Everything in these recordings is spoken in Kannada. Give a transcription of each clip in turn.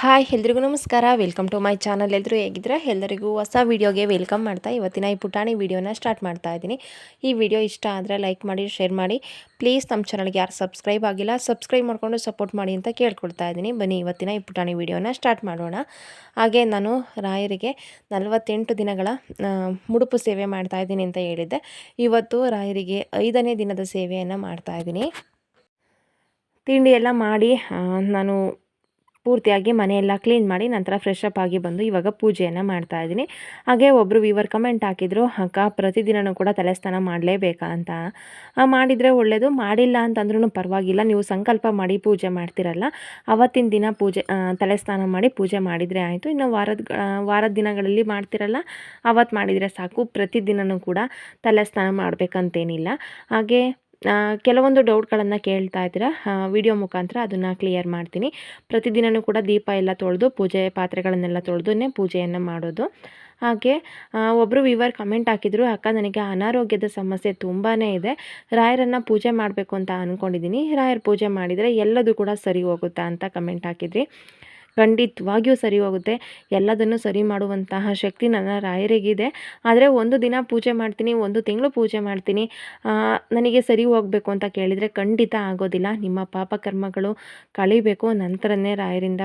ಹಾಯ್, ಎಲ್ರಿಗೂ ನಮಸ್ಕಾರ. ವೆಲ್ಕಮ್ ಟು ಮೈ ಚಾನಲ್ ಎಲ್ಲರೂ ಹೇಗಿದ್ರೆ ಎಲ್ಲರಿಗೂ ಹೊಸ ವೀಡಿಯೋಗೆ ವೆಲ್ಕಮ್ ಮಾಡ್ತಾ ಇವತ್ತಿನ ಈ ಪುಟಾಣಿ ವೀಡಿಯೋನ ಸ್ಟಾರ್ಟ್ ಮಾಡ್ತಾ ಇದ್ದೀನಿ. ಈ ವಿಡಿಯೋ ಇಷ್ಟ ಆದರೆ ಲೈಕ್ ಮಾಡಿ ಶೇರ್ ಮಾಡಿ. ಪ್ಲೀಸ್ ನಮ್ಮ ಚಾನಲ್ಗೆ ಯಾರು ಸಬ್ಸ್ಕ್ರೈಬ್ ಆಗಿಲ್ಲ ಸಬ್ಸ್ಕ್ರೈಬ್ ಮಾಡಿಕೊಂಡು ಸಪೋರ್ಟ್ ಮಾಡಿ ಅಂತ ಕೇಳ್ಕೊಳ್ತಾ ಇದ್ದೀನಿ. ಬನ್ನಿ, ಇವತ್ತಿನ ಈ ಪುಟಾಣಿ ವೀಡಿಯೋನ ಸ್ಟಾರ್ಟ್ ಮಾಡೋಣ. ಹಾಗೆ ನಾನು ರಾಯರಿಗೆ ನಲವತ್ತೆಂಟು ದಿನಗಳ ಮುಡುಪು ಸೇವೆ ಮಾಡ್ತಾ ಇದ್ದೀನಿ ಅಂತ ಹೇಳಿದ್ದೆ. ಇವತ್ತು ರಾಯರಿಗೆ ಐದನೇ ದಿನದ ಸೇವೆಯನ್ನು ಮಾಡ್ತಾ ಇದ್ದೀನಿ. ತಿಂಡಿ ಎಲ್ಲ ಮಾಡಿ ನಾನು ಪೂರ್ತಿಯಾಗಿ ಮನೆಯೆಲ್ಲ ಕ್ಲೀನ್ ಮಾಡಿ ನಂತರ ಫ್ರೆಶ್ ಅಪ್ ಆಗಿ ಬಂದು ಇವಾಗ ಪೂಜೆಯನ್ನು ಮಾಡ್ತಾ ಇದ್ದೀನಿ. ಹಾಗೆ ಒಬ್ಬರು ವಿವರ್ ಕಮೆಂಟ್ ಹಾಕಿದ್ರು, ಅಕ್ಕ ಪ್ರತಿದಿನವೂ ಕೂಡ ತಲೆಸ್ಥಾನ ಮಾಡಲೇಬೇಕಾ ಅಂತ? ಮಾಡಿದರೆ ಒಳ್ಳೆಯದು ಮಾಡಿಲ್ಲ ಅಂತಂದ್ರೂ ಪರವಾಗಿಲ್ಲ. ನೀವು ಸಂಕಲ್ಪ ಮಾಡಿ ಪೂಜೆ ಮಾಡ್ತಿರಲ್ಲ. ಅವತ್ತಿನ ದಿನ ಪೂಜೆ ತಲೆಸ್ನಾನ ಮಾಡಿ ಪೂಜೆ ಮಾಡಿದರೆ ಆಯಿತು. ಇನ್ನು ವಾರದ ವಾರದ ದಿನಗಳಲ್ಲಿ ಮಾಡ್ತಿರಲ್ಲ. ಅವತ್ತು ಮಾಡಿದರೆ ಸಾಕು. ಪ್ರತಿದಿನವೂ ಕೂಡ ತಲೆಸ್ನಾನ ಮಾಡಬೇಕಂತೇನಿಲ್ಲ. ಹಾಗೆ ಕೆಲವೊಂದು ಡೌಟ್ಗಳನ್ನು ಕೇಳ್ತಾ ಇದ್ದೀರಾ ವಿಡಿಯೋ ಮುಖಾಂತರ ಅದನ್ನು ಕ್ಲಿಯರ್ ಮಾಡ್ತೀನಿ. ಪ್ರತಿದಿನವೂ ಕೂಡ ದೀಪ ಎಲ್ಲ ತೊಳೆದು, ಪೂಜೆ ಪಾತ್ರೆಗಳನ್ನೆಲ್ಲ ತೊಳೆದುನೇ ಪೂಜೆಯನ್ನು ಮಾಡೋದು. ಹಾಗೆ ಒಬ್ಬರು ವಿವರ್ ಕಮೆಂಟ್ ಹಾಕಿದ್ರು, ಅಕ್ಕ, ನನಗೆ ಅನಾರೋಗ್ಯದ ಸಮಸ್ಯೆ ತುಂಬಾ ಇದೆ, ರಾಯರನ್ನು ಪೂಜೆ ಮಾಡಬೇಕು ಅಂತ ಅಂದ್ಕೊಂಡಿದ್ದೀನಿ ರಾಯರ ಪೂಜೆ ಮಾಡಿದರೆ ಎಲ್ಲದೂ ಕೂಡ ಸರಿ ಹೋಗುತ್ತಾ? ಅಂತ ಕಮೆಂಟ್ ಹಾಕಿದ್ರಿ. ಖಂಡಿತವಾಗಿಯೂ ಸರಿ ಹೋಗುತ್ತೆ. ಎಲ್ಲದನ್ನು ಸರಿ ಮಾಡುವಂತಹ ಶಕ್ತಿ ನನ್ನ ರಾಯರಿಗಿದೆ. ಆದರೆ ಒಂದು ದಿನ ಪೂಜೆ ಮಾಡ್ತೀನಿ, ಒಂದು ತಿಂಗಳು ಪೂಜೆ ಮಾಡ್ತೀನಿ. ನನಗೆ ಸರಿ ಹೋಗಬೇಕು ಅಂತ ಕೇಳಿದರೆ ಖಂಡಿತ ಆಗೋದಿಲ್ಲ. ನಿಮ್ಮ ಪಾಪಕರ್ಮಗಳು ಕಳಿಬೇಕು. ನಂತರನೇ ರಾಯರಿಂದ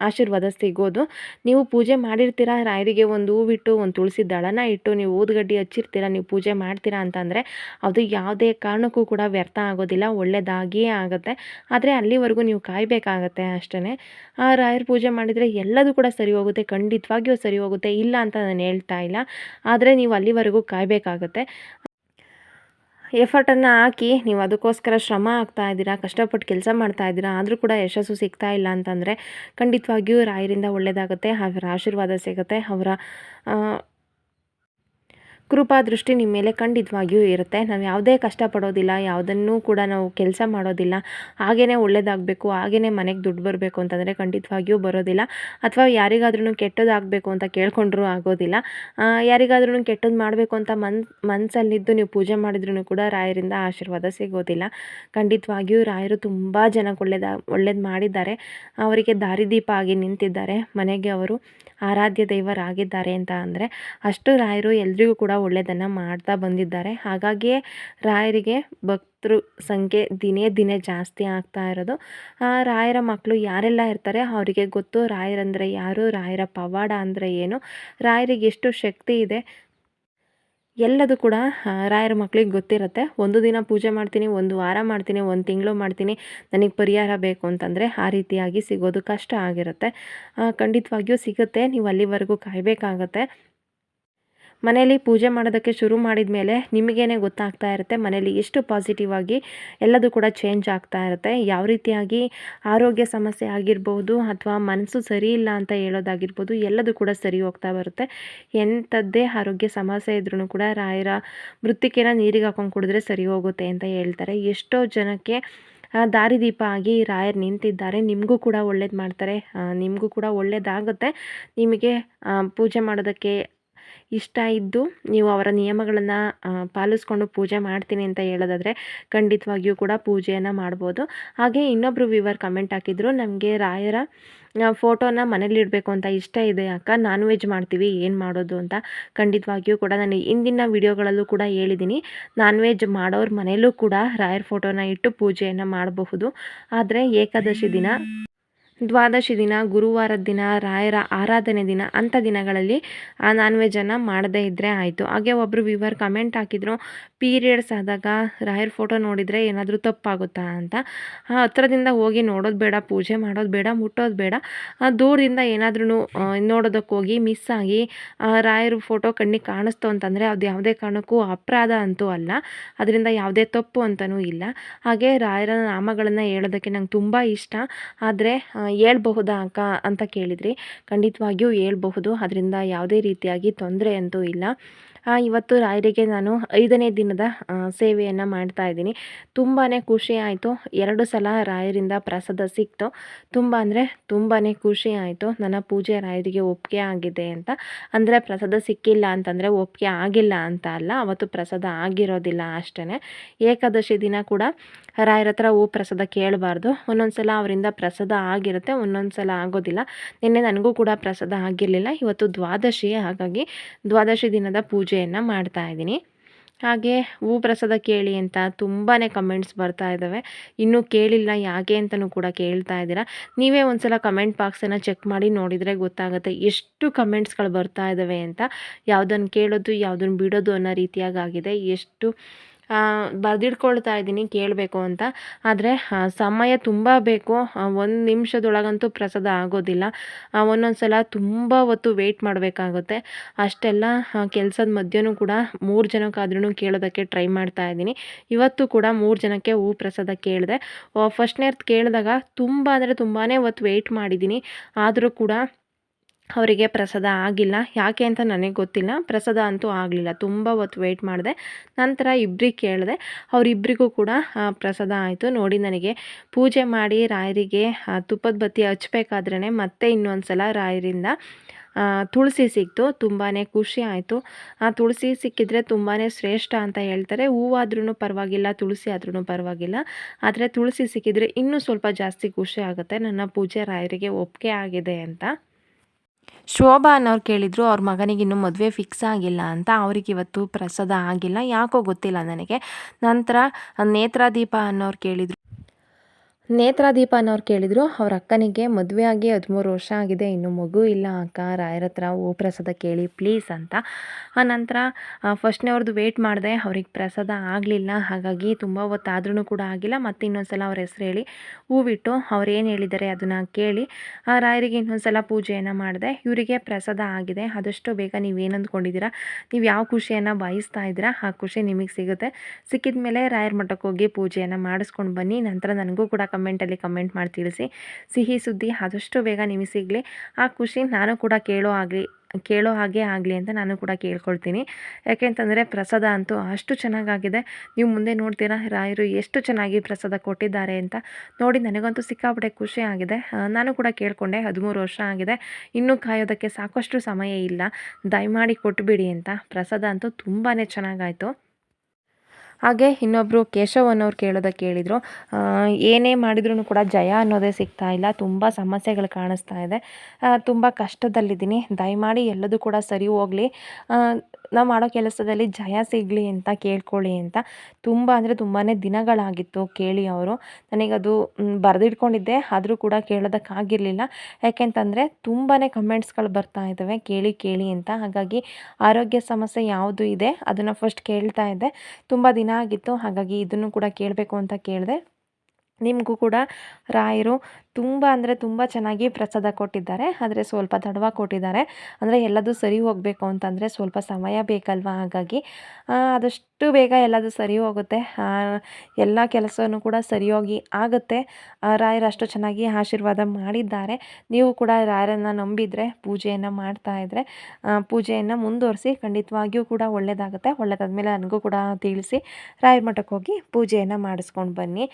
ಆಶೀರ್ವಾದ ಸಿಗೋದು. ನೀವು ಪೂಜೆ ಮಾಡಿರ್ತೀರ? ರಾಯರಿಗೆ ಒಂದು ಹೂವಿಟ್ಟು, ಒಂದು ತುಳಸಿ ದಳನ ಇಟ್ಟು ನೀವು ಊದ್ಗಡ್ಡಿ ಹಚ್ಚಿರ್ತೀರ? ನೀವು ಪೂಜೆ ಮಾಡ್ತೀರಾ ಅಂತಂದರೆ ಅದು ಯಾವುದೇ ಕಾರಣಕ್ಕೂ ಕೂಡ ವ್ಯರ್ಥ ಆಗೋದಿಲ್ಲ. ಒಳ್ಳೆಯದಾಗಿಯೇ ಆಗುತ್ತೆ. ಆದರೆ ಅಲ್ಲಿವರೆಗೂ ನೀವು ಕಾಯಬೇಕಾಗತ್ತೆ ಅಷ್ಟೇ ಆ ರಾಯರ ಪೂಜೆ ಮಾಡಿದರೆ ಎಲ್ಲದೂ ಕೂಡ ಸರಿ ಹೋಗುತ್ತೆ. ಖಂಡಿತವಾಗಿಯೂ ಸರಿ ಹೋಗುತ್ತೆ. ಇಲ್ಲ ಅಂತ ನಾನು ಹೇಳ್ತಾ ಇಲ್ಲ. ಆದರೆ ನೀವು ಅಲ್ಲಿವರೆಗೂ ಕಾಯಬೇಕಾಗತ್ತೆ. ಎಫರ್ಟನ್ನು ಹಾಕಿ ನೀವು ಅದಕ್ಕೋಸ್ಕರ ಶ್ರಮ ಆಗ್ತಾ ಇದ್ದೀರಾ, ಕಷ್ಟಪಟ್ಟು ಕೆಲಸ ಮಾಡ್ತಾ ಇದ್ದೀರಾ, ಆದರೂ ಕೂಡ ಯಶಸ್ಸು ಸಿಗ್ತಾ ಇಲ್ಲ ಅಂತಂದರೆ ಖಂಡಿತವಾಗಿಯೂ ರಾಯರಿಂದ ಒಳ್ಳೆಯದಾಗುತ್ತೆ ಅವರ ಆಶೀರ್ವಾದ ಸಿಗುತ್ತೆ. ಅವರ ಕೃಪಾ ದೃಷ್ಟಿ ನಿಮ್ಮ ಮೇಲೆ ಖಂಡಿತವಾಗಿಯೂ ಇರುತ್ತೆ. ನಾವು ಯಾವುದೇ ಕಷ್ಟಪಡೋದಿಲ್ಲ, ಯಾವುದನ್ನೂ ಕೂಡ ನಾವು ಕೆಲಸ ಮಾಡೋದಿಲ್ಲ. ಹಾಗೇ ಒಳ್ಳೇದಾಗಬೇಕು ಹಾಗೆಯೇ ಮನೆಗೆ ದುಡ್ಡು ಬರಬೇಕು ಅಂತಂದರೆ ಖಂಡಿತವಾಗಿಯೂ ಬರೋದಿಲ್ಲ. ಅಥವಾ ಯಾರಿಗಾದ್ರೂ ಕೆಟ್ಟದಾಗಬೇಕು ಅಂತ ಕೇಳ್ಕೊಂಡ್ರೂ ಆಗೋದಿಲ್ಲ. ಯಾರಿಗಾದ್ರೂ ಕೆಟ್ಟದ್ದು ಮಾಡಬೇಕು ಅಂತ ಮನ್ ಮನಸ್ಸಲ್ಲಿದ್ದು ನೀವು ಪೂಜೆ ಮಾಡಿದ್ರೂ ಕೂಡ ರಾಯರಿಂದ ಆಶೀರ್ವಾದ ಸಿಗೋದಿಲ್ಲ. ಖಂಡಿತವಾಗಿಯೂ ರಾಯರು ತುಂಬ ಜನಕ್ಕೆ ಒಳ್ಳೇದ, ಒಳ್ಳೇದು ಮಾಡಿದ್ದಾರೆ. ಅವರಿಗೆ ದಾರಿದೀಪ ಆಗಿ ನಿಂತಿದ್ದಾರೆ. ಮನೆಗೆ ಅವರು ಆರಾಧ್ಯ ದೈವರಾಗಿದ್ದಾರೆ ಅಂತ ಅಂದರೆ ಅಷ್ಟು ರಾಯರು ಎಲ್ರಿಗೂ ಕೂಡ ಒಳ್ಳೆಯದನ್ನು ಮಾಡ್ತಾ ಬಂದಿದ್ದಾರೆ. ಹಾಗಾಗಿಯೇ ರಾಯರಿಗೆ ಭಕ್ತರು ಸಂಖ್ಯೆ ದಿನೇ ದಿನೇ ಜಾಸ್ತಿ ಆಗ್ತಾ ಇರೋದು. ಆ ರಾಯರ ಮಕ್ಕಳು ಯಾರೆಲ್ಲ ಇರ್ತಾರೆ ಅವರಿಗೆ ಗೊತ್ತು. ರಾಯರಂದರೆ ಯಾರು? ರಾಯರ ಪವಾಡ ಅಂದರೆ ಏನು? ರಾಯರಿಗೆ ಎಷ್ಟು ಶಕ್ತಿ ಇದೆ? ಎಲ್ಲದು ಕೂಡ ರಾಯರ ಮಕ್ಕಳಿಗೆ ಗೊತ್ತಿರುತ್ತೆ. ಒಂದು ದಿನ ಪೂಜೆ ಮಾಡ್ತೀನಿ, ಒಂದು ವಾರ ಮಾಡ್ತೀನಿ, ಒಂದು ತಿಂಗಳು ಮಾಡ್ತೀನಿ, ನನಗೆ ಪರಿಹಾರ ಬೇಕು ಅಂತಂದರೆ ಆ ರೀತಿಯಾಗಿ ಸಿಗೋದು ಕಷ್ಟ ಆಗಿರುತ್ತೆ. ಖಂಡಿತವಾಗಿಯೂ ಸಿಗುತ್ತೆ. ನೀವು ಅಲ್ಲಿವರೆಗೂ ಕಾಯಬೇಕಾಗತ್ತೆ. ಮನೆಯಲ್ಲಿ ಪೂಜೆ ಮಾಡೋದಕ್ಕೆ ಶುರು ಮಾಡಿದ ಮೇಲೆ ನಿಮಗೇನೆ ಗೊತ್ತಾಗ್ತಾ ಇರುತ್ತೆ ಮನೇಲಿ ಎಷ್ಟು ಪಾಸಿಟಿವ್ ಆಗಿ ಎಲ್ಲದೂ ಕೂಡ ಚೇಂಜ್ ಆಗ್ತಾ ಇರುತ್ತೆ. ಯಾವ ರೀತಿಯಾಗಿ ಆರೋಗ್ಯ ಸಮಸ್ಯೆ ಆಗಿರ್ಬೋದು ಅಥವಾ ಮನಸ್ಸು ಸರಿ ಇಲ್ಲ ಅಂತ ಹೇಳೋದಾಗಿರ್ಬೋದು ಎಲ್ಲದೂ ಕೂಡ ಸರಿ ಹೋಗ್ತಾ ಬರುತ್ತೆ. ಎಂಥದ್ದೇ ಆರೋಗ್ಯ ಸಮಸ್ಯೆ ಇದ್ರೂ ಕೂಡ ರಾಯರ ಮೃತ್ತಿಕೆನ ನೀರಿಗೆ ಹಾಕೊಂಡು ಕುಡಿದ್ರೆ ಸರಿ ಹೋಗುತ್ತೆ ಅಂತ ಹೇಳ್ತಾರೆ. ಎಷ್ಟೋ ಜನಕ್ಕೆ ದಾರಿದೀಪ ಆಗಿ ರಾಯರ್ ನಿಂತಿದ್ದಾರೆ. ನಿಮಗೂ ಕೂಡ ಒಳ್ಳೇದು ಮಾಡ್ತಾರೆ. ನಿಮಗೂ ಕೂಡ ಒಳ್ಳೇದಾಗುತ್ತೆ. ನಿಮಗೆ ಪೂಜೆ ಮಾಡೋದಕ್ಕೆ ಇಷ್ಟ ಇದ್ದು ನೀವು ಅವರ ನಿಯಮಗಳನ್ನು ಪಾಲಿಸ್ಕೊಂಡು ಪೂಜೆ ಮಾಡ್ತೀನಿ ಅಂತ ಹೇಳೋದಾದರೆ ಖಂಡಿತವಾಗಿಯೂ ಕೂಡ ಪೂಜೆಯನ್ನು ಮಾಡ್ಬೋದು. ಹಾಗೆ ಇನ್ನೊಬ್ಬರು ವಿವರ್ ಕಮೆಂಟ್ ಹಾಕಿದ್ರು, ನಮಗೆ ರಾಯರ ಫೋಟೋನ ಮನೇಲಿಡಬೇಕು ಅಂತ ಇಷ್ಟ ಇದೆ ಅಕ್ಕ, ನಾನ್ ವೆಜ್ ಮಾಡ್ತೀವಿ, ಏನು ಮಾಡೋದು ಅಂತ ಖಂಡಿತವಾಗಿಯೂ ಕೂಡ ನಾನು ಇಂದಿನ ವಿಡಿಯೋಗಳಲ್ಲೂ ಕೂಡ ಹೇಳಿದ್ದೀನಿ ನಾನ್ ವೆಜ್ ಮಾಡೋರ ಮನೆಯಲ್ಲೂ ಕೂಡ ರಾಯರ ಫೋಟೋನ ಇಟ್ಟು ಪೂಜೆಯನ್ನು ಮಾಡಬಹುದು. ಆದರೆ ಏಕಾದಶಿ ದಿನ ದ್ವಾದಶಿ ದಿನ ಗುರುವಾರದ ದಿನ, ರಾಯರ ಆರಾಧನೆ ದಿನ, ಅಂಥ ದಿನಗಳಲ್ಲಿ ಆ ನಾನ್ ವೆಜ್ಜನ್ನು ಮಾಡದೇ ಇದ್ದರೆ ಆಯಿತು. ಹಾಗೆ ಒಬ್ಬರು ವಿವರ್ ಕಮೆಂಟ್ ಹಾಕಿದ್ರು ಪೀರಿಯಡ್ಸ್ ಆದಾಗ ರಾಯರ ಫೋಟೋ ನೋಡಿದರೆ ಏನಾದರೂ ತಪ್ಪಾಗುತ್ತಾ ಅಂತ? ಹತ್ರದಿಂದ ಹೋಗಿ ನೋಡೋದು ಬೇಡ, ಪೂಜೆ ಮಾಡೋದು ಬೇಡ, ಮುಟ್ಟೋದು ಬೇಡ. ದೂರದಿಂದ ಏನಾದ್ರೂ ನೋಡೋದಕ್ಕೆ ಹೋಗಿ ಮಿಸ್ ಆಗಿ ರಾಯರ ಫೋಟೋ ಕಣ್ಣಿಗೆ ಕಾಣಿಸ್ತು ಅಂತಂದರೆ ಅದು ಯಾವುದೇ ಕಾರಣಕ್ಕೂ ಅಪರಾಧ ಅಂತೂ ಅಲ್ಲ. ಅದರಿಂದ ಯಾವುದೇ ತಪ್ಪು ಅಂತಲೂ ಇಲ್ಲ. ಹಾಗೆ ರಾಯರ ನಾಮಗಳನ್ನು ಹೇಳೋದಕ್ಕೆ ನಂಗೆ ತುಂಬ ಇಷ್ಟ. ಆದರೆ ಹೇಳ್ಬಹುದಾ ಅಕ್ಕ ಅಂತ ಕೇಳಿದ್ರಿ. ಖಂಡಿತವಾಗಿಯೂ ಹೇಳ್ಬಹುದು. ಅದರಿಂದ ಯಾವುದೇ ರೀತಿಯಾಗಿ ತೊಂದರೆ ಅಂತೂ ಇಲ್ಲ. ಇವತ್ತು ರಾಯರಿಗೆ ನಾನು ಐದನೇ ದಿನದ ಸೇವೆಯನ್ನು ಮಾಡ್ತಾ ಇದ್ದೀನಿ. ತುಂಬಾ ಖುಷಿ ಆಯಿತು. ಎರಡು ಸಲ ರಾಯರಿಂದ ಪ್ರಸಾದ ಸಿಕ್ತು. ತುಂಬ ಅಂದರೆ ತುಂಬಾ ಖುಷಿ ಆಯಿತು. ನನ್ನ ಪೂಜೆ ರಾಯರಿಗೆ ಒಪ್ಪಿಗೆ ಆಗಿದೆ ಅಂತ. ಅಂದರೆ ಪ್ರಸಾದ ಸಿಕ್ಕಿಲ್ಲ ಅಂತಂದರೆ ಒಪ್ಪಿಗೆ ಆಗಿಲ್ಲ ಅಂತ ಅಲ್ಲ. ಅವತ್ತು ಪ್ರಸಾದ ಆಗಿರೋದಿಲ್ಲ ಅಷ್ಟೇ ಏಕಾದಶಿ ದಿನ ಕೂಡ ರಾಯರ ಹತ್ರ ಹೂ ಪ್ರಸಾದ ಕೇಳಬಾರ್ದು. ಒಂದೊಂದು ಸಲ ಅವರಿಂದ ಪ್ರಸಾದ ಆಗಿರುತ್ತೆ, ಒಂದೊಂದು ಸಲ ಆಗೋದಿಲ್ಲ. ನಿನ್ನೆ ನನಗೂ ಕೂಡ ಪ್ರಸಾದ ಆಗಿರಲಿಲ್ಲ. ಇವತ್ತು ದ್ವಾದಶಿ. ಹಾಗಾಗಿ ದ್ವಾದಶಿ ದಿನದ ಪೂಜೆಯನ್ನು ಮಾಡ್ತಾ ಇದ್ದೀನಿ. ಹಾಗೆ ಹೂ ಪ್ರಸಾದ ಕೇಳಿ ಅಂತ ತುಂಬಾ ಕಮೆಂಟ್ಸ್ ಬರ್ತಾ ಇದ್ದಾವೆ. ಇನ್ನೂ ಕೇಳಿಲ್ಲ ಯಾಕೆ ಅಂತಲೂ ಕೂಡ ಕೇಳ್ತಾ ಇದ್ದೀರಾ. ನೀವೇ ಒಂದು ಸಲ ಕಮೆಂಟ್ ಬಾಕ್ಸನ್ನು ಚೆಕ್ ಮಾಡಿ ನೋಡಿದರೆ ಗೊತ್ತಾಗುತ್ತೆ ಎಷ್ಟು ಕಮೆಂಟ್ಸ್ಗಳು ಬರ್ತಾ ಇದ್ದಾವೆ ಅಂತ. ಯಾವುದನ್ನು ಕೇಳೋದು ಯಾವುದನ್ನು ಬಿಡೋದು ಅನ್ನೋ ರೀತಿಯಾಗಿ ಆಗಿದೆ ಎಷ್ಟು ಬರೆದಿಟ್ಕೊಳ್ತಾ ಇದ್ದೀನಿ, ಕೇಳಬೇಕು ಅಂತ. ಆದರೆ ಸಮಯ ತುಂಬ ಬೇಕು. ಒಂದು ನಿಮಿಷದೊಳಗಂತೂ ಪ್ರಸಾದ ಆಗೋದಿಲ್ಲ. ಒಂದೊಂದು ಸಲ ತುಂಬ ಹೊತ್ತು ವೆಯ್ಟ್ ಮಾಡಬೇಕಾಗುತ್ತೆ. ಅಷ್ಟೆಲ್ಲ ಕೆಲಸದ ಮಧ್ಯೂ ಕೂಡ ಮೂರು ಜನಕ್ಕಾದ್ರೂ ಕೇಳೋದಕ್ಕೆ ಟ್ರೈ ಮಾಡ್ತಾ ಇದ್ದೀನಿ. ಇವತ್ತು ಕೂಡ ಮೂರು ಜನಕ್ಕೆ ಹೂ ಪ್ರಸಾದ ಕೇಳಿದೆ. ಫಸ್ಟ್ನೇದು ಕೇಳಿದಾಗ ತುಂಬ ಅಂದರೆ ತುಂಬಾ ಹೊತ್ತು ವೆಯ್ಟ್ ಮಾಡಿದ್ದೀನಿ. ಆದರೂ ಕೂಡ ಅವರಿಗೆ ಪ್ರಸಾದ ಆಗಿಲ್ಲ. ಯಾಕೆ ಅಂತ ನನಗೆ ಗೊತ್ತಿಲ್ಲ. ಪ್ರಸಾದ ಅಂತೂ ಆಗಲಿಲ್ಲ. ತುಂಬ ಹೊತ್ತು ವೆಯ್ಟ್ ಮಾಡಿದೆ. ನಂತರ ಇಬ್ಬರಿಗೆ ಕೇಳಿದೆ. ಅವರಿಬ್ಬರಿಗೂ ಕೂಡ ಪ್ರಸಾದ ಆಯಿತು. ನೋಡಿ ನನಗೆ ಪೂಜೆ ಮಾಡಿ ರಾಯರಿಗೆ ತುಪ್ಪದ ಬತ್ತಿ ಹಚ್ಬೇಕಾದ್ರೇ ಮತ್ತೆ ಇನ್ನೊಂದು ಸಲ ರಾಯರಿಂದ ತುಳಸಿ ಸಿಕ್ತು. ತುಂಬಾ ಖುಷಿ ಆಯಿತು. ಆ ತುಳಸಿ ಸಿಕ್ಕಿದ್ರೆ ತುಂಬಾ ಶ್ರೇಷ್ಠ ಅಂತ ಹೇಳ್ತಾರೆ. ಹೂವಾದ್ರೂ ಪರವಾಗಿಲ್ಲ, ತುಳಸಿ ಆದ್ರೂ ಪರವಾಗಿಲ್ಲ. ಆದರೆ ತುಳಸಿ ಸಿಕ್ಕಿದ್ರೆ ಇನ್ನೂ ಸ್ವಲ್ಪ ಜಾಸ್ತಿ ಖುಷಿ ಆಗುತ್ತೆ. ನನ್ನ ಪೂಜೆ ರಾಯರಿಗೆ ಒಪ್ಪಿಗೆ ಆಗಿದೆ ಅಂತ. ಶೋಭಾ ಅನ್ನೋರು ಕೇಳಿದ್ರು, ಅವ್ರ ಮಗನಿಗೆ ಇನ್ನೂ ಮದುವೆ ಫಿಕ್ಸ್ ಆಗಿಲ್ಲ ಅಂತ, ಅವ್ರಿಗೆ ಇವತ್ತು ಪ್ರಸಾದ ಆಗಿಲ್ಲ, ಯಾಕೋ ಗೊತ್ತಿಲ್ಲ ನನಗೆ. ನಂತರ, ನೇತ್ರಾದೀಪ ಅನ್ನೋರು ಕೇಳಿದರು ನೇತ್ರಾದೀಪ ಅನ್ನೋರು ಕೇಳಿದರು, ಅವ್ರ ಅಕ್ಕನಿಗೆ ಮದುವೆ ಆಗಿ ಹದಿಮೂರು ವರ್ಷ ಆಗಿದೆ, ಇನ್ನು ಮಗು ಇಲ್ಲ ಅಕ್ಕ, ರಾಯರ ಹತ್ರ ಓ ಪ್ರಸಾದ ಕೇಳಿ ಪ್ಲೀಸ್ ಅಂತ. ಆ ನಂತರ ಫಸ್ಟ್ನೇವ್ರದ್ದು ವೇಟ್ ಮಾಡಿದೆ, ಅವ್ರಿಗೆ ಪ್ರಸಾದ ಆಗಲಿಲ್ಲ, ಹಾಗಾಗಿ ತುಂಬ ಹೊತ್ತಾದ್ರೂ ಕೂಡ ಆಗಿಲ್ಲ, ಮತ್ತು ಇನ್ನೊಂದು ಸಲ ಅವ್ರ ಹೆಸ್ರು ಹೇಳಿ ಹೂವಿಟ್ಟು ಅವ್ರು ಏನು ಹೇಳಿದ್ದಾರೆ ಅದನ್ನು ಕೇಳಿ, ಆ, ರಾಯರಿಗೆ ಇನ್ನೊಂದು ಸಲ ಪೂಜೆಯನ್ನು ಮಾಡಿದೆ, ಇವರಿಗೆ ಪ್ರಸಾದ ಆಗಿದೆ, ಆದಷ್ಟು ಬೇಗ ನೀವೇನು ಅಂದ್ಕೊಂಡಿದ್ದೀರಾ ನೀವು ಯಾವ ಖುಷಿಯನ್ನು ಬಯಸ್ತಾ ಇದ್ದೀರಾ, ಆ ಖುಷಿ ನಿಮಗೆ ಸಿಗುತ್ತೆ. ಸಿಕ್ಕಿದ ಮೇಲೆ ರಾಯರ ಮಠಕ್ಕೆ ಹೋಗಿ ಪೂಜೆಯನ್ನು ಮಾಡಿಸ್ಕೊಂಡು ಬನ್ನಿ, ನಂತರ ನನಗೂ ಕೂಡ ಕಮೆಂಟಲ್ಲಿ ಕಮೆಂಟ್ ಮಾಡಿ ತಿಳಿಸಿ ಸಿಹಿ ಸುದ್ದಿ ಆದಷ್ಟು ಬೇಗ ನಿಮಗೆ ಸಿಗಲಿ. ಆ ಖುಷಿ ನಾನು ಕೂಡ ಕೇಳೋ ಆಗಲಿ ಕೇಳೋ ಹಾಗೆ ಆಗಲಿ ಅಂತ ನಾನು ಕೂಡ ಕೇಳ್ಕೊಳ್ತೀನಿ. ಯಾಕೆಂತಂದರೆ ಪ್ರಸಾದ ಅಂತೂ ಅಷ್ಟು ಚೆನ್ನಾಗಾಗಿದೆ. ನೀವು ಮುಂದೆ ನೋಡ್ತೀರಾ, ರಾಯರು ಎಷ್ಟು ಚೆನ್ನಾಗಿ ಪ್ರಸಾದ ಕೊಟ್ಟಿದ್ದಾರೆ ಅಂತ ನೋಡಿ ನನಗಂತೂ ಸಿಕ್ಕಾಪಟ್ಟೆ ಖುಷಿ ಆಗಿದೆ. ನಾನು ಕೂಡ ಕೇಳಿಕೊಂಡೆ, ಹದಿಮೂರು ವರ್ಷ ಆಗಿದೆ. ಇನ್ನೂ ಕಾಯೋದಕ್ಕೆ ಸಾಕಷ್ಟು ಸಮಯ ಇಲ್ಲ. ದಯಮಾಡಿ ಕೊಟ್ಟುಬಿಡಿ ಅಂತ. ಪ್ರಸಾದ ಅಂತೂ ತುಂಬಾ ಚೆನ್ನಾಗಾಯಿತು. ಹಾಗೆ ಇನ್ನೊಬ್ಬರು ಕೇಶವ್ ಅನ್ನೋರು ಕೇಳೋದಕ್ಕೆ ಕೇಳಿದರು. ಏನೇ ಮಾಡಿದ್ರೂ ಕೂಡ ಜಯ ಅನ್ನೋದೇ ಸಿಗ್ತಾ ಇಲ್ಲ. ತುಂಬ ಸಮಸ್ಯೆಗಳು ಕಾಣಿಸ್ತಾ ಇದೆ. ತುಂಬ ಕಷ್ಟದಲ್ಲಿದ್ದೀನಿ. ದಯಮಾಡಿ ಎಲ್ಲದೂ ಕೂಡ ಸರಿ ಹೋಗಲಿ. ನಾವು ಮಾಡೋ ಕೆಲಸದಲ್ಲಿ ಜಯ ಸಿಗಲಿ ಅಂತ ಕೇಳ್ಕೊಳ್ಳಿ ಅಂತ ತುಂಬ ಅಂದರೆ ತುಂಬಾ ದಿನಗಳಾಗಿತ್ತು ಕೇಳಿ ಅವರು. ನನಗದು ಬರೆದಿಟ್ಕೊಂಡಿದ್ದೆ, ಆದರೂ ಕೂಡ ಕೇಳೋದಕ್ಕಾಗಿರಲಿಲ್ಲ. ಯಾಕೆಂತಂದರೆ ತುಂಬಾ ಕಮೆಂಟ್ಸ್ಗಳು ಬರ್ತಾ ಇದ್ದಾವೆ, ಕೇಳಿ ಕೇಳಿ ಅಂತ. ಹಾಗಾಗಿ ಆರೋಗ್ಯ ಸಮಸ್ಯೆ ಯಾವುದು ಇದೆ, ಅದನ್ನು ಫಸ್ಟ್ ಕೇಳ್ತಾ ಇದ್ದೆ. ತುಂಬ ದಿನ ಆಗಿತ್ತು, ಹಾಗಾಗಿ ಇದನ್ನು ಕೂಡ ಕೇಳಬೇಕು ಅಂತ ಕೇಳಿದೆ. ನಿಮಗೂ ಕೂಡ, ರಾಯರು ತುಂಬ ಅಂದರೆ ತುಂಬ ಚೆನ್ನಾಗಿ ಪ್ರಸಾದ ಕೊಟ್ಟಿದ್ದಾರೆ. ಆದರೆ ಸ್ವಲ್ಪ ತಡವಾಗಿ ಕೊಟ್ಟಿದ್ದಾರೆ. ಅಂದರೆ ಎಲ್ಲದೂ ಸರಿ ಹೋಗಬೇಕು ಅಂತಂದರೆ ಸ್ವಲ್ಪ ಸಮಯ ಬೇಕಲ್ವ ಹಾಗಾಗಿ. ಆದಷ್ಟು ಬೇಗ ಎಲ್ಲದೂ ಸರಿ ಹೋಗುತ್ತೆ. ಎಲ್ಲ ಕೆಲಸವೂ ಕೂಡ ಸರಿಯೋಗಿ ಆಗುತ್ತೆ. ರಾಯರು ಅಷ್ಟು ಚೆನ್ನಾಗಿ ಆಶೀರ್ವಾದ ಮಾಡಿದ್ದಾರೆ. ನೀವು ಕೂಡ ರಾಯರನ್ನು ನಂಬಿದರೆ, ಪೂಜೆಯನ್ನು ಮಾಡ್ತಾ ಇದ್ದರೆ ಪೂಜೆಯನ್ನು ಮುಂದುವರಿಸಿ ಖಂಡಿತವಾಗಿಯೂ ಕೂಡ ಒಳ್ಳೆಯದಾಗುತ್ತೆ ಒಳ್ಳೆಯದಾದ್ಮೇಲೆ ನನಗೂ ಕೂಡ ತಿಳಿಸಿ ರಾಯರ ಮಠಕ್ಕೆ ಹೋಗಿ ಪೂಜೆಯನ್ನು ಮಾಡಿಸ್ಕೊಂಡು ಬನ್ನಿ.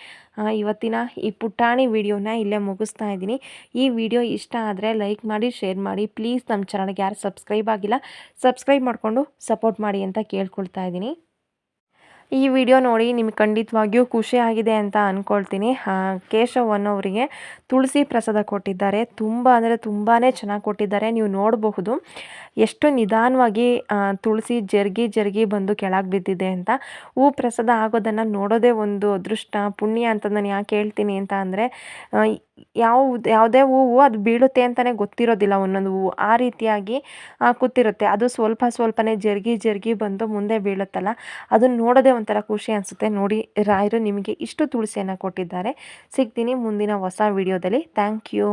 ಇವತ್ತಿನ ಈ ಪುಟಾಣಿ ವಿಡಿಯೋನ ಇಲ್ಲೇ ಮುಗಿಸ್ತಾ ಇದ್ದೀನಿ. ಈ ವಿಡಿಯೋ ಇಷ್ಟ ಆದರೆ ಲೈಕ್ ಮಾಡಿ, ಶೇರ್ ಮಾಡಿ. ಪ್ಲೀಸ್ ನಮ್ಮ ಚಾನಲ್ಗೆ ಯಾರು ಸಬ್ಸ್ಕ್ರೈಬ್ ಆಗಿಲ್ಲ, ಸಬ್ಸ್ಕ್ರೈಬ್ ಮಾಡಿಕೊಂಡು ಸಪೋರ್ಟ್ ಮಾಡಿ ಅಂತ ಕೇಳ್ಕೊಳ್ತಾ ಇದ್ದೀನಿ. ಈ ವಿಡಿಯೋ ನೋಡಿ, ನಿಮಗೆ ಖಂಡಿತವಾಗಿಯೂ ಖುಷಿಯಾಗಿದೆ ಅಂತ ಅಂದ್ಕೊಳ್ತೀನಿ ಕೇಶವ್ ಅನ್ನೋರಿಗೆ ತುಳಸಿ ಪ್ರಸಾದ ಕೊಟ್ಟಿದ್ದಾರೆ. ತುಂಬ ಅಂದರೆ ತುಂಬಾ ಚೆನ್ನಾಗಿ ಕೊಟ್ಟಿದ್ದಾರೆ. ನೀವು ನೋಡಬಹುದು. ಎಷ್ಟು ನಿಧಾನವಾಗಿ ತುಳಸಿ ಜರ್ಗಿ ಜರ್ಗಿ ಬಂದು ಕೆಳಗೆ ಬಿದ್ದಿದೆ ಅಂತ. ಹೂ ಪ್ರಸಾದ ಆಗೋದನ್ನು ನೋಡೋದೇ ಒಂದು ಅದೃಷ್ಟ, ಪುಣ್ಯ ಅಂತ ನಾನು ಯಾಕೆ ಹೇಳ್ತೀನಿ ಅಂತ ಅಂದರೆ ಯಾವ, ಯಾವುದೇ ಹೂವು ಅದು ಬೀಳುತ್ತೆ ಅಂತಲೇ ಗೊತ್ತಿರೋದಿಲ್ಲ. ಒಂದೊಂದು ಹೂವು ಆ ರೀತಿಯಾಗಿ ಕೂತಿರುತ್ತೆ. ಅದು ಸ್ವಲ್ಪ ಸ್ವಲ್ಪನೇ ಜರ್ಗಿ ಜರ್ಗಿ ಬಂದು ಮುಂದೆ ಬೀಳುತ್ತಲ್ಲ. ಅದನ್ನು ನೋಡೋದೇ ಒಂಥರ ಖುಷಿ ಅನಿಸುತ್ತೆ. ನೋಡಿ, ರಾಯರು ನಿಮಗೆ ಇಷ್ಟು ತುಳಸಿಯನ್ನು ಕೊಟ್ಟಿದ್ದಾರೆ. ಸಿಗ್ತೀನಿ ಮುಂದಿನ ಹೊಸ ವಿಡಿಯೋದಲ್ಲಿ. Thank you.